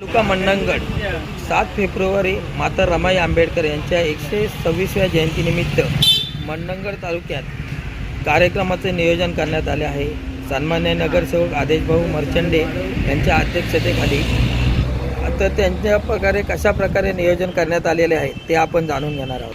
तालुका मंडणगड सात फेब्रुवारी माता रमाई आंबेडकर यांच्या एकशे सव्वीसव्या जयंतीनिमित्त मंडणगड तालुक्यात कार्यक्रमाचे नियोजन करण्यात आले आहे. सन्मान्य नगरसेवक आदेशभाऊ मर्चंडे यांच्या अध्यक्षतेखाली आता त्यांच्या प्रकारे कशा प्रकारे नियोजन करण्यात आलेले आहे ते आपण जाणून घेणार आहोत.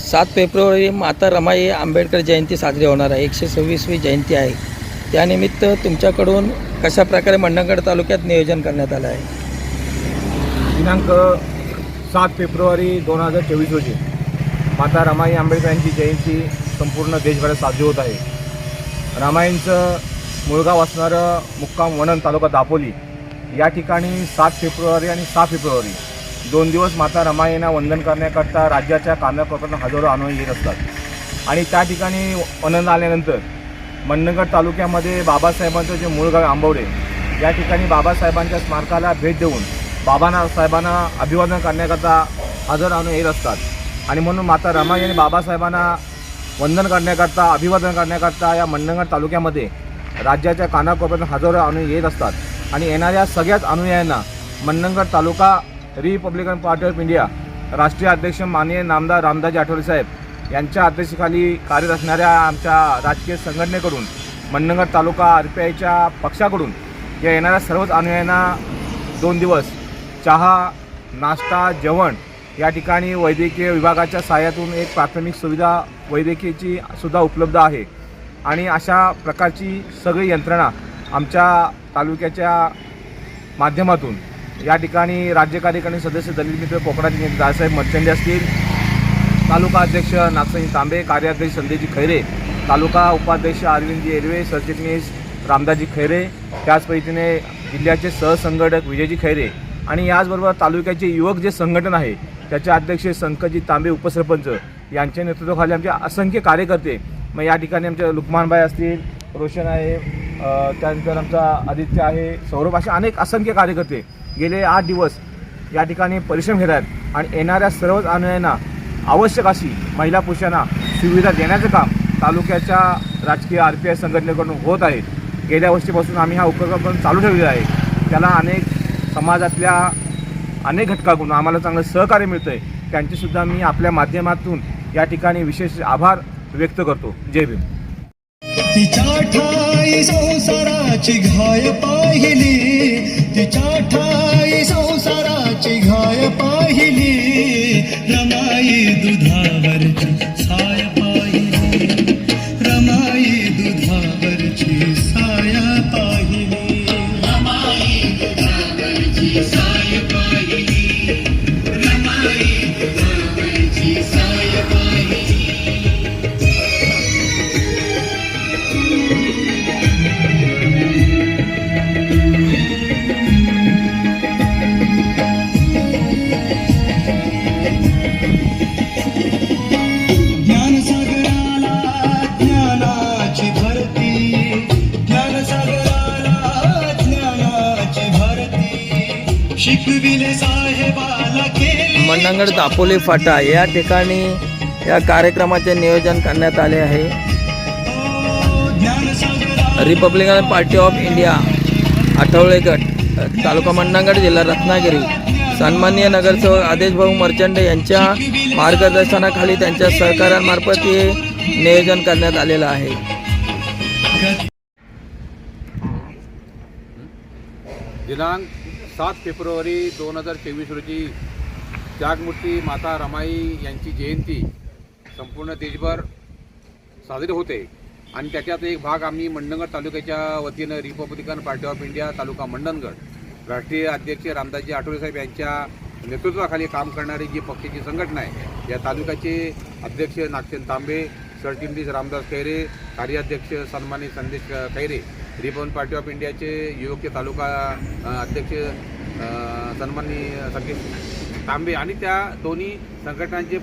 सात फेब्रुवारी माता रमाई आंबेडकर जयंती साजरी होणार आहे. एकशे सव्वीसवी जयंती आहे. त्यानिमित्त तुमच्याकडून कशा प्रकारे मंडणगड तालुक्यात नियोजन करण्यात आलं आहे? दिनांक सात फेब्रुवारी दोन हजार चोवीस रोजी माता रमाई आंबेडकरांची जयंती संपूर्ण देशभरात साजरी होत आहे. रामायणचं मुळगाव असणारं मुक्काम वणन तालुका दापोली या ठिकाणी सात फेब्रुवारी आणि सहा फेब्रुवारी दोन दिवस माता रमाईंना वंदन करण्याकरता राज्याच्या कानाकोपऱ्यानं हजारो अनुयायी येत असतात. आणि त्या ठिकाणी वनन आल्यानंतर मंडणगड तालुक्यामध्ये बाबासाहेबांचं जे मूळ गाव आंबवडे या ठिकाणी बाबासाहेबांच्या स्मारकाला भेट देऊन बाबांना साहेबांना अभिवादन करण्याकरता हजर आणून येत असतात आणि म्हणून माता रमाई यांनी बाबासाहेबांना वंदन करण्याकरता अभिवादन करण्याकरता या मंडणगड तालुक्यामध्ये राज्याच्या कानाकोपऱ्यात हजारो आणून येत असतात आणि येणाऱ्या सगळ्याच अनुयायांना Mandangad taluka Republican Party of India राष्ट्रीय अध्यक्ष माननीय नामदार रामदाजी आठवले साहेब यांच्या अध्यक्षतेखाली कार्यरत असणाऱ्या आमच्या राजकीय संघटनेकडून मंडणगड तालुका आर पी आयच्या पक्षाकडून या येणाऱ्या सर्वच अनुयायांना दोन दिवस चहा नाश्ता जेवण या ठिकाणी वैद्यकीय विभागाच्या सहाय्यातून एक प्राथमिक सुविधा वैद्यकीयची सुद्धा उपलब्ध आहे. आणि अशा प्रकारची सगळी यंत्रणा आमच्या तालुक्याच्या माध्यमातून या ठिकाणी राज्य कार्यकारिणी सदस्य दलित मित्र कोकणाचे नेते दादासाहेब मर्चंडे असतील तालुका अध्यक्ष नागसाई तांबे कार्याध्यक्ष संदेशजी खैरे तालुका उपाध्यक्ष अरविंदजी एरवे सरचिटणीस रामदासजी खैरे त्याच पद्धतीने जिल्ह्याचे सहसंघटक विजयजी खैरे आणि याचबरोबर तालुक्याचे युवक जे संघटन आहे त्याचे अध्यक्ष संकजी तांबे उपसरपंच यांच्या नेतृत्वाखाली आमचे असंख्य कार्यकर्ते मग या ठिकाणी आमचे लुकमानबाई असतील रोशन आहे त्यानंतर आमचा आदित्य आहे सौरभ असे अनेक असंख्य कार्यकर्ते गेले आठ दिवस या ठिकाणी परिश्रम घेत आहेत. आणि येणाऱ्या सर्वच अनुयायांना आवश्यक अशी महिला पुरुषांना सुविधा देण्याचं काम तालुक्याच्या राजकीय आर पी आय संघटनेकडून होत आहे. गेल्या वर्षीपासून आम्ही हा उपक्रम पण चालू ठेवलेला आहे. त्याला अनेक समाजातल्या अनेक घटकाकडून आम्हाला चांगलं सहकार्य मिळतं आहे त्यांचेसुद्धा मी आपल्या माध्यमातून या ठिकाणी विशेष आभार व्यक्त करतो. जय भीम. तिच्या ठाई संसाराची घाय पाहिली. तिच्या ठाई मंडणगड दापोली फाटा या ठिकाणी या कार्यक्रमाचे नियोजन करण्यात आले आहे. Republican Party of India Athawale गट तालुका मंडणगड जिल्हा रत्नागिरी सन्माननीय नगरसेवक आदेशभाऊ मर्चंडे यांच्या मार्गदर्शनाखाली त्यांच्या सहकार्यांमार्फत हे नियोजन करण्यात आलेलं आहे. दिनांक सात फेब्रुवारी दोन हजार चोवीस रोजी त्यागमूर्ती माता रमाई यांची जयंती संपूर्ण देशभर साजरी होते. आणि त्याच्यात एक भाग आम्ही मंडणगड तालुक्याच्या वतीनं Republican Party of India taluka Mandangad राष्ट्रीय अध्यक्ष रामदासजी आठवले साहेब यांच्या नेतृत्वाखाली काम करणारी जी पक्षाची संघटना आहे या तालुक्याचे अध्यक्ष नागसेन तांबे सरचिटणीस रामदास खैरे कार्याध्यक्ष सन्मानित संदेश खैरे रिपब्लिक पार्टी ऑफ इंडियाचे युवक तालुका अध्यक्ष सन्माननीय संकेत तांबे आणि त्या दोन्ही संघटनांचे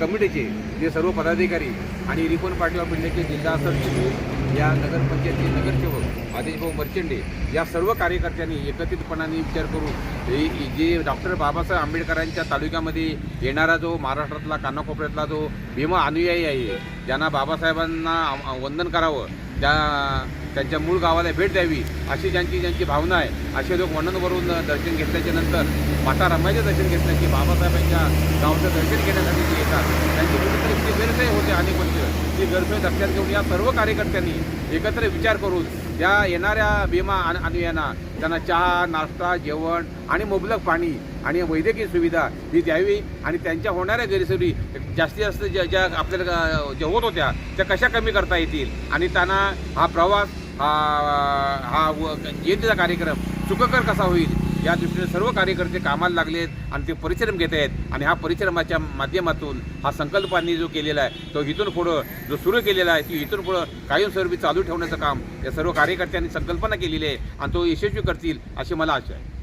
कमिटीचे जे सर्व पदाधिकारी आणि रिपन पार्टी ऑफ इंडियाचे जिल्हा सरचिटणीस या नगरपंचायतचे नगरसेवक आदेशभाऊ मर्चंडे या सर्व कार्यकर्त्यांनी एकत्रितपणाने विचार करून हे जे डॉक्टर बाबासाहेब आंबेडकरांच्या तालुक्यामध्ये येणारा जो महाराष्ट्रातला कानाकोपऱ्यातला जो भीमा अनुयायी आहे ज्यांना बाबासाहेबांना वंदन करावं त्या त्यांच्या मूळ गावाला भेट द्यावी अशी ज्यांची ज्यांची भावना आहे असे लोक वरून दर्शन घेतल्याच्या नंतर माता रमाईचे दर्शन घेतल्याची बाबासाहेबांच्या गावचं दर्शन घेण्यासाठी जे येतात त्यांची कुठेतरी गैरसोय होते अनेक वर्ष. ती गैरसोय लक्षात घेऊन या सर्व कार्यकर्त्यांनी एकत्र विचार करून त्या येणाऱ्या भीमा अनुयांना त्यांना चहा नाश्ता जेवण आणि मुबलक पाणी आणि वैद्यकीय सुविधा ही द्यावी आणि त्यांच्या होणाऱ्या गैरसोयी जास्तीत जास्त ज्या ज्या आपल्याला ज्या होत होत्या त्या कशा कमी करता येतील आणि त्यांना हा प्रवास हा हा व- जयंतीचा कार्यक्रम सुखकर कसा होईल? या दृष्टीने सर्व कार्यकर्ते कामाला लागले आहेत आणि ते परिश्रम घेत आहेत. आणि हा परिश्रमाच्या माध्यमातून हा संकल्पांनी जो केलेला आहे तो इथून पुढं जो सुरू केलेला आहे ती इथून पुढं कायमस्वरूपी चालू ठेवण्याचं काम या सर्व कार्यकर्त्यांनी संकल्पना केलेली आहे आणि तो यशस्वी करतील अशी मला आशा आहे.